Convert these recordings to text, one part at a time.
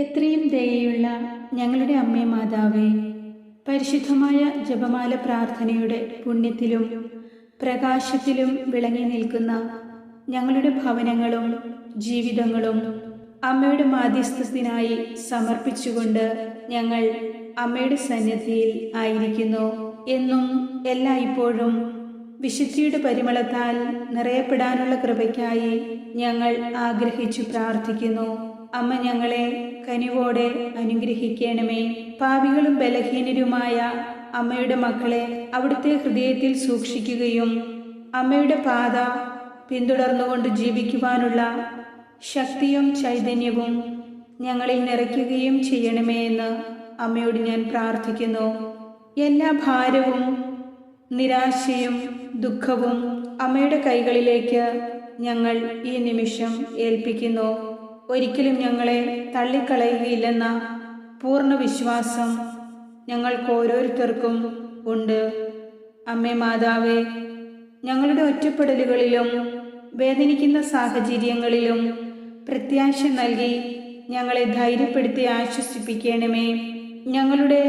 എത്രയും ദയയുള്ള ഞങ്ങളുടെ അമ്മേ മാതാവേ പരിശുദ്ധമായ ജപമാല പ്രാർത്ഥനയുടെ പുണ്യത്തിലും പ്രകാശത്തിലും വിളങ്ങി നിൽക്കുന്ന ഞങ്ങളുടെ ഭവനങ്ങളും ജീവിതങ്ങളും അമ്മയുടെ മാധ്യസ്ഥത്തിനായി സമർപ്പിച്ചുകൊണ്ട് ഞങ്ങൾ അമ്മയുടെ സന്നിധിയിൽ ആയിരിക്കുന്നു എന്നും എല്ലായ്പ്പോഴും വിശുദ്ധിയുടെ പരിമളത്താൽ നിറയപ്പെടാനുള്ള കൃപയ്ക്കായി ഞങ്ങൾ ആഗ്രഹിച്ചു പ്രാർത്ഥിക്കുന്നു. അമ്മ ഞങ്ങളെ കനിവോടെ അനുഗ്രഹിക്കണമേ. പാപികളും ബലഹീനരുമായ അമ്മയുടെ മക്കളെ അവിടുത്തെ ഹൃദയത്തിൽ സൂക്ഷിക്കുകയും അമ്മയുടെ പാത പിന്തുടർന്നുകൊണ്ട് ജീവിക്കുവാനുള്ള ശക്തിയും ചൈതന്യവും ഞങ്ങളിൽ നിറയ്ക്കുകയും ചെയ്യണമേ എന്ന് അമ്മയോട് ഞാൻ പ്രാർത്ഥിക്കുന്നു. എല്ലാ ഭാരവും നിരാശയും ദുഃഖവും അമ്മയുടെ കൈകളിലേക്ക് ഞങ്ങൾ ഈ നിമിഷം ഏൽപ്പിക്കുന്നു. ഒരിക്കലും ഞങ്ങളെ തള്ളിക്കളയുകയില്ലെന്ന പൂർണ വിശ്വാസം ഞങ്ങൾക്ക് ഓരോരുത്തർക്കും ഉണ്ട്. അമ്മേ മാതാവേ ഞങ്ങളുടെ ഒറ്റപ്പെടലുകളിലും വേദനിക്കുന്ന സാഹചര്യങ്ങളിലും പ്രത്യാശ നൽകി ഞങ്ങളെ ധൈര്യപ്പെടുത്തി ആശ്വസിപ്പിക്കണമേ. ഞങ്ങളുടെ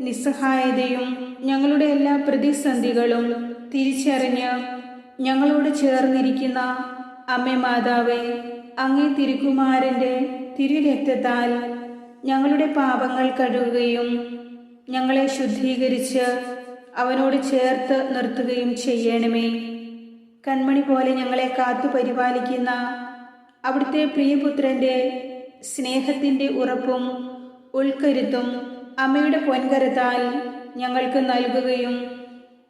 നിസ്സഹായതയും ഞങ്ങളുടെ എല്ലാ പ്രതിസന്ധികളും തിരിച്ചറിഞ്ഞ് ഞങ്ങളോട് ചേർന്നിരിക്കുന്ന അമ്മേ മാതാവേ അങ്ങേ തിരുക്കുമാരന്റെ തിരുരക്തത്താൽ ഞങ്ങളുടെ പാപങ്ങൾ കഴുകുകയും ഞങ്ങളെ ശുദ്ധീകരിച്ച് അവനോട് ചേർത്ത് നിർത്തുകയും ചെയ്യണമേ. കൺമണി പോലെ ഞങ്ങളെ കാത്തു പരിപാലിക്കുന്ന അവിടുത്തെ പ്രിയപുത്രന്റെ സ്നേഹത്തിന്റെ ഉറപ്പും ഉൾക്കരുത്തും അമ്മയുടെ പൊൻകരത്താൽ ഞങ്ങൾക്ക് നൽകുകയും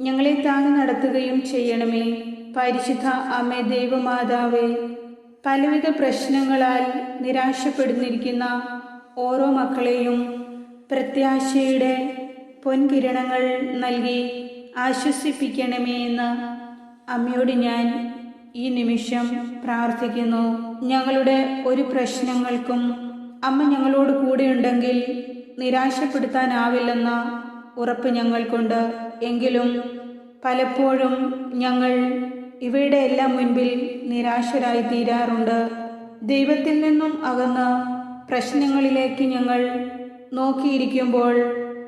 ഞങ്ങളെ താങ്ങി നടത്തുകയും ചെയ്യണമേ. പരിശുദ്ധ അമ്മ ദൈവമാതാവേ പലവിധ പ്രശ്നങ്ങളാൽ നിരാശപ്പെടുന്നിരിക്കുന്ന ഓരോ മക്കളെയും പ്രത്യാശയുടെ പൊൻകിരണങ്ങൾ നൽകി ആശ്വസിപ്പിക്കണമേ എന്ന് അമ്മയോട് ഞാൻ ഈ നിമിഷം പ്രാർത്ഥിക്കുന്നു. ഞങ്ങളുടെ ഒരു പ്രശ്നങ്ങൾക്കും അമ്മ ഞങ്ങളോട് കൂടെയുണ്ടെങ്കിൽ നിരാശപ്പെടുത്താനാവില്ലെന്ന ഉറപ്പ് ഞങ്ങൾക്കുണ്ട്. എങ്കിലും പലപ്പോഴും ഞങ്ങൾ ഇവയുടെ എല്ലാം മുൻപിൽ നിരാശരായി തീരാറുണ്ട് ദൈവത്തിൽ നിന്നും അകന്ന് പ്രശ്നങ്ങളിലേക്ക് ഞങ്ങൾ നോക്കിയിരിക്കുമ്പോൾ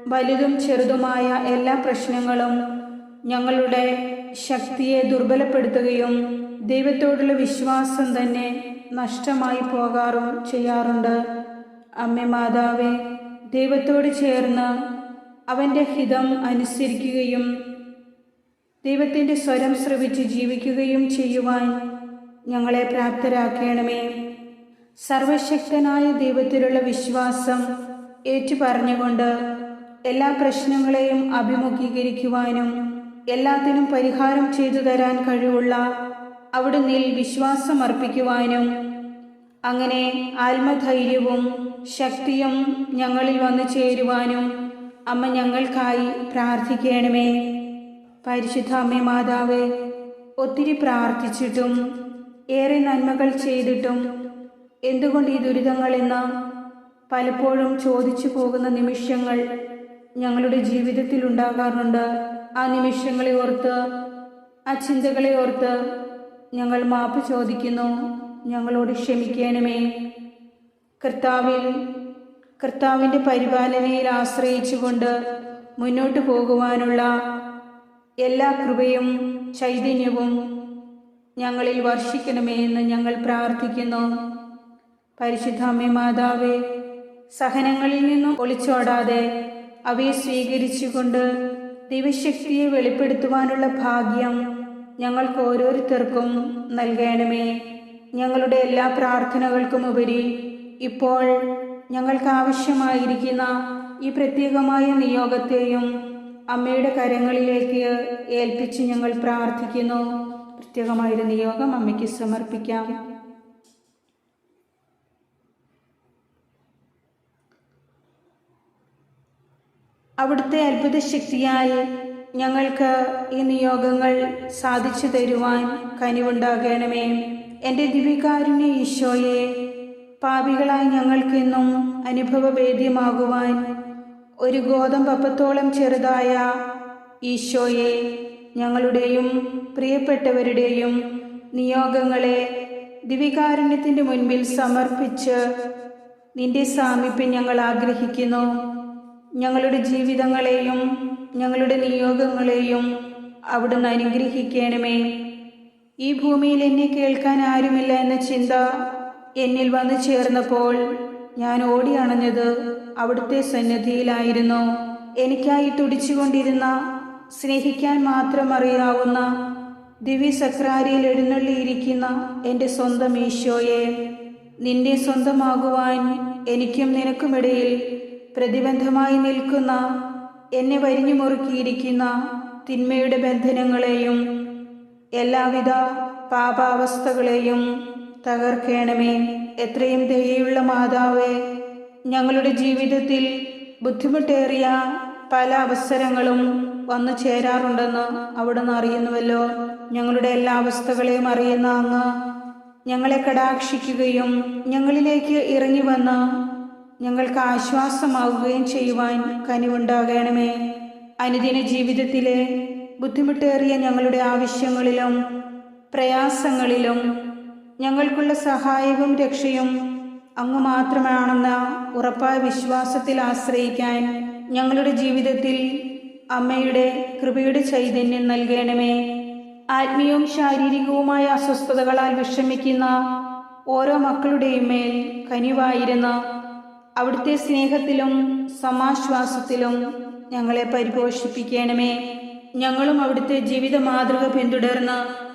വലുതും ചെറുതുമായ എല്ലാ പ്രശ്നങ്ങളും ഞങ്ങളുടെ ശക്തിയെ ദുർബലപ്പെടുത്തുകയും ദൈവത്തോടുള്ള വിശ്വാസം തന്നെ നഷ്ടമായി പോകാറും ചെയ്യാറുണ്ട്. അമ്മ മാതാവെ ദൈവത്തോട് ചേർന്ന് അവന്റെ ഹിതം അനുസരിക്കുകയും ദൈവത്തിന്റെ സ്വരം ശ്രവിച്ച് ജീവിക്കുകയും ചെയ്യുവാൻ ഞങ്ങളെ പ്രാപ്തരാക്കണമേ. സർവശക്തനായ ദൈവത്തിലുള്ള വിശ്വാസം ഏറ്റുപറഞ്ഞുകൊണ്ട് എല്ലാ പ്രശ്നങ്ങളെയും അഭിമുഖീകരിക്കുവാനും എല്ലാത്തിനും പരിഹാരം ചെയ്തു തരാൻ കഴിവുള്ള അവിടുന്നിൽ വിശ്വാസം അർപ്പിക്കുവാനും അങ്ങനെ ആത്മധൈര്യവും ശക്തിയും ഞങ്ങളിൽ വന്നു ചേരുവാനും അമ്മ ഞങ്ങൾക്കായി പ്രാർത്ഥിക്കണമേ. പരിശുദ്ധ അമ്മേ മാതാവേ ഒത്തിരി പ്രാർത്ഥിച്ചിട്ടും ഏറെ നന്മകൾ ചെയ്തിട്ടും എന്തുകൊണ്ട് ഈ ദുരിതങ്ങളെന്ന് പലപ്പോഴും ചോദിച്ചു പോകുന്ന നിമിഷങ്ങൾ ഞങ്ങളുടെ ജീവിതത്തിൽ ഉണ്ടാകാറുണ്ട്. ആ നിമിഷങ്ങളെ ഓർത്ത് ആ ചിന്തകളെ ഓർത്ത് ഞങ്ങൾ മാപ്പ് ചോദിക്കുന്നു. ഞങ്ങളോട് ക്ഷമിക്കണമേ. കർത്താവിൽ കർത്താവിന്റെ പരിപാലനയിൽ ആശ്രയിച്ചുകൊണ്ട് മുന്നോട്ട് പോകുവാനുള്ള എല്ലാ കൃപയും ചൈതന്യവും ഞങ്ങളിൽ വർഷിക്കണമേ എന്ന് ഞങ്ങൾ പ്രാർത്ഥിക്കുന്നു. പരിശുദ്ധാമ്മ മാതാവേ സഹനങ്ങളിൽ നിന്നും ഒളിച്ചോടാതെ അവയെ സ്വീകരിച്ചുകൊണ്ട് ദിവ്യശക്തിയെ വെളിപ്പെടുത്തുവാനുള്ള ഭാഗ്യം ഞങ്ങൾക്ക് ഓരോരുത്തർക്കും നൽകണമേ. ഞങ്ങളുടെ എല്ലാ പ്രാർത്ഥനകൾക്കും ഉപരി ഇപ്പോൾ ഞങ്ങൾക്ക് ആവശ്യമായിരിക്കുന്ന ഈ പ്രത്യേകമായ നിയോഗത്തെയും അമ്മയുടെ കരങ്ങളിലേക്ക് ഏൽപ്പിച്ച് ഞങ്ങൾ പ്രാർത്ഥിക്കുന്നു. പ്രത്യേകമായൊരു നിയോഗം അമ്മയ്ക്ക് സമർപ്പിക്കാം. അവിടുത്തെ അത്ഭുത ശക്തിയായി ഞങ്ങൾക്ക് ഈ നിയോഗങ്ങൾ സാധിച്ചു തരുവാൻ കനിവുണ്ടാകണമേ. എന്റെ ദിവികാരുണ്യ ഈശോയെ പാപികളായി ഞങ്ങൾക്കെന്നും അനുഭവവേദ്യമാകുവാൻ ഒരു ഗോതമ്പപ്പത്തോളം ചെറുതായ ഈശോയെ ഞങ്ങളുടെയും പ്രിയപ്പെട്ടവരുടെയും നിയോഗങ്ങളെ ദിവികാരുണ്യത്തിന്റെ മുൻപിൽ സമർപ്പിച്ച് നിന്റെ സാമീപ്യം ഞങ്ങൾ ആഗ്രഹിക്കുന്നു. ഞങ്ങളുടെ ജീവിതങ്ങളെയും ഞങ്ങളുടെ നിയോഗങ്ങളെയും അവിടുന്ന് അനുഗ്രഹിക്കണമേ. ഈ ഭൂമിയിൽ എന്നെ കേൾക്കാൻ ആരുമില്ല എന്ന ചിന്ത എന്നിൽ വന്നു ചേർന്നപ്പോൾ ഞാൻ ഓടി അണഞ്ഞത് അവിടുത്തെ സന്നിധിയിലായിരുന്നു. എനിക്കായി തുടിച്ചുകൊണ്ടിരുന്ന സ്നേഹിക്കാൻ മാത്രം അറിയാവുന്ന ദിവ്യ സക്രാരിയിൽ എഴുന്നള്ളിയിരിക്കുന്ന എന്റെ സ്വന്തം ഈശോയെ നിന്റെ സ്വന്തമാകുവാൻ എനിക്കും നിനക്കുമിടയിൽ പ്രതിബന്ധമായി നിൽക്കുന്ന എന്നെ വരിഞ്ഞു മുറുക്കിയിരിക്കുന്ന തിന്മയുടെ ബന്ധനങ്ങളെയും എല്ലാവിധ പാപാവസ്ഥകളെയും തകർക്കണമേ. എത്രയും ദയയുള്ള മാതാവേ ഞങ്ങളുടെ ജീവിതത്തിൽ ബുദ്ധിമുട്ടേറിയ പല അവസരങ്ങളും വന്നു ചേരാറുണ്ടെന്ന് അവിടുന്ന് അറിയുന്നുവല്ലോ. ഞങ്ങളുടെ എല്ലാ അവസ്ഥകളെയും അറിയുന്ന അങ്ങ് ഞങ്ങളെ കടാക്ഷിക്കുകയും ഞങ്ങളിലേക്ക് ഇറങ്ങി വന്ന് ഞങ്ങൾക്ക് ആശ്വാസമാവുകയും ചെയ്യുവാൻ കനിവുണ്ടാകണമേ. അനുദിന ജീവിതത്തിലെ ബുദ്ധിമുട്ടേറിയ ഞങ്ങളുടെ ആവശ്യങ്ങളിലും പ്രയാസങ്ങളിലും ഞങ്ങൾക്കുള്ള സഹായവും രക്ഷയും അങ്ങ് മാത്രമാണെന്ന ഉറപ്പായ വിശ്വാസത്തിൽ ആശ്രയിക്കാൻ ഞങ്ങളുടെ ജീവിതത്തിൽ അമ്മയുടെ കൃപയുടെ ചൈതന്യം നൽകണമേ. ആത്മീയവും ശാരീരികവുമായ അസ്വസ്ഥതകളാൽ വിഷമിക്കുന്ന ഓരോ മക്കളുടെയും മേൽ കനിവായിരുന്ന അവിടുത്തെ സ്നേഹത്തിലും സമാശ്വാസത്തിലും ഞങ്ങളെ പരിപോഷിപ്പിക്കണമേ. ഞങ്ങളും അവിടുത്തെ ജീവിത മാതൃക പിന്തുടർന്ന്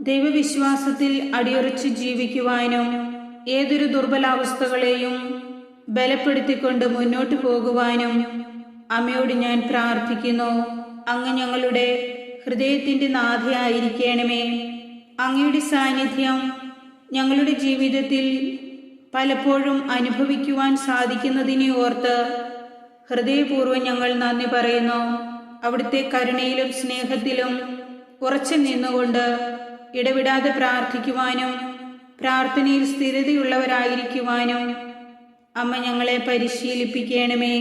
ദൈവവിശ്വാസത്തിൽ അടിയുറച്ച് ജീവിക്കുവാനും ഏതൊരു ദുർബലാവസ്ഥകളെയും ബലപ്പെടുത്തിക്കൊണ്ട് മുന്നോട്ട് പോകുവാനും അമ്മയോട് ഞാൻ പ്രാർത്ഥിക്കുന്നു. അങ്ങ് ഞങ്ങളുടെ ഹൃദയത്തിന്റെ നാഥയായിരിക്കണമേ. അങ്ങയുടെ സാന്നിധ്യം ഞങ്ങളുടെ ജീവിതത്തിൽ പലപ്പോഴും അനുഭവിക്കുവാൻ സാധിക്കുന്നതിനെ ഓർത്ത് ഹൃദയപൂർവം ഞങ്ങൾ നന്ദി പറയുന്നു. അവിടുത്തെ കരുണയിലും സ്നേഹത്തിലും ഉറച്ചു നിന്നുകൊണ്ട് ഇടവിടാതെ പ്രാർത്ഥിക്കുവാനും പ്രാർത്ഥനയിൽ സ്ഥിരതയുള്ളവരായിരിക്കുവാനും അമ്മ ഞങ്ങളെ പരിശീലിപ്പിക്കണമേ.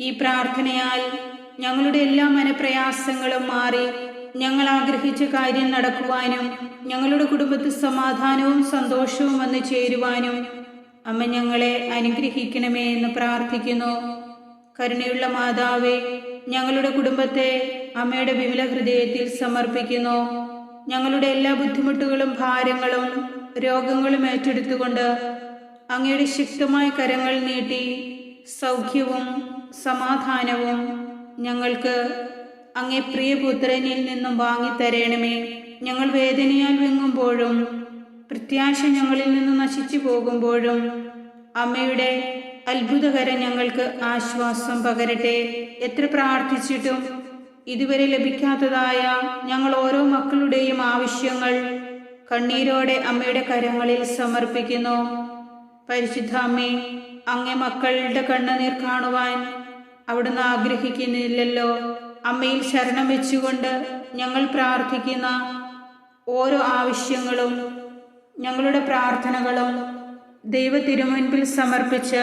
ഈ പ്രാർത്ഥനയാൽ ഞങ്ങളുടെ എല്ലാ മനപ്രയാസങ്ങളും മാറി ഞങ്ങൾ ആഗ്രഹിച്ച കാര്യം നടക്കുവാനും ഞങ്ങളുടെ കുടുംബത്തിൽ സമാധാനവും സന്തോഷവും വന്നു ചേരുവാനും അമ്മ ഞങ്ങളെ അനുഗ്രഹിക്കണമേ എന്ന് പ്രാർത്ഥിക്കുന്നു. കരുണയുള്ള മാതാവേ ഞങ്ങളുടെ കുടുംബത്തെ അമ്മയുടെ വിമല ഹൃദയത്തിൽ സമർപ്പിക്കുന്നു. ഞങ്ങളുടെ എല്ലാ ബുദ്ധിമുട്ടുകളും ഭാരങ്ങളും രോഗങ്ങളും ഏറ്റെടുത്തുകൊണ്ട് അങ്ങയുടെ ശക്തമായ കരങ്ങൾ നീട്ടി സൗഖ്യവും സമാധാനവും ഞങ്ങൾക്ക് അങ്ങേ പ്രിയപുത്രനിൽ നിന്നും വാങ്ങിത്തരണമേ. ഞങ്ങൾ വേദനയാൽ വെങ്ങുമ്പോഴും പ്രത്യാശ ഞങ്ങളിൽ നിന്ന് നശിച്ചു പോകുമ്പോഴും അമ്മയുടെ അത്ഭുതകരം ഞങ്ങൾക്ക് ആശ്വാസം പകരട്ടെ. എത്ര പ്രാർത്ഥിച്ചിട്ടും ഇതുവരെ ലഭിക്കാത്തതായ ഞങ്ങൾ ഓരോ മക്കളുടെയും ആവശ്യങ്ങൾ കണ്ണീരോടെ അമ്മയുടെ കരങ്ങളിൽ സമർപ്പിക്കുന്നു. പരിശുദ്ധ അമ്മേ അങ്ങേ മക്കളുടെ കണ്ണുനീർ കാണുവാൻ അവിടുന്ന് ആഗ്രഹിക്കുന്നില്ലല്ലോ. അമ്മയിൽ ശരണം വെച്ചുകൊണ്ട് ഞങ്ങൾ പ്രാർത്ഥിക്കുന്ന ഓരോ ആവശ്യങ്ങളും ഞങ്ങളുടെ പ്രാർത്ഥനകളും ദൈവ തിരുമുൻപിൽ സമർപ്പിച്ച്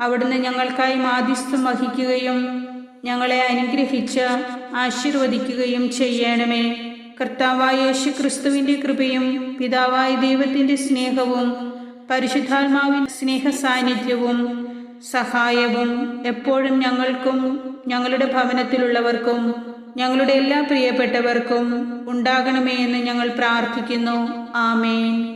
അവിടുന്ന് ഞങ്ങൾക്കായി മാധ്യസ്ഥം വഹിക്കുകയും ഞങ്ങളെ അനുഗ്രഹിച്ച് ആശീർവദിക്കുകയും ചെയ്യണമേ. കർത്താവായ യേശു കൃപയും പിതാവായ ദൈവത്തിന്റെ സ്നേഹവും പരിശുദ്ധാത്മാവിൻ സ്നേഹ സാന്നിധ്യവും സഹായവും എപ്പോഴും ഞങ്ങൾക്കും ഞങ്ങളുടെ ഭവനത്തിലുള്ളവർക്കും ഞങ്ങളുടെ എല്ലാ പ്രിയപ്പെട്ടവർക്കും ഉണ്ടാകണമേ എന്ന് ഞങ്ങൾ പ്രാർത്ഥിക്കുന്നു. ആമേൻ.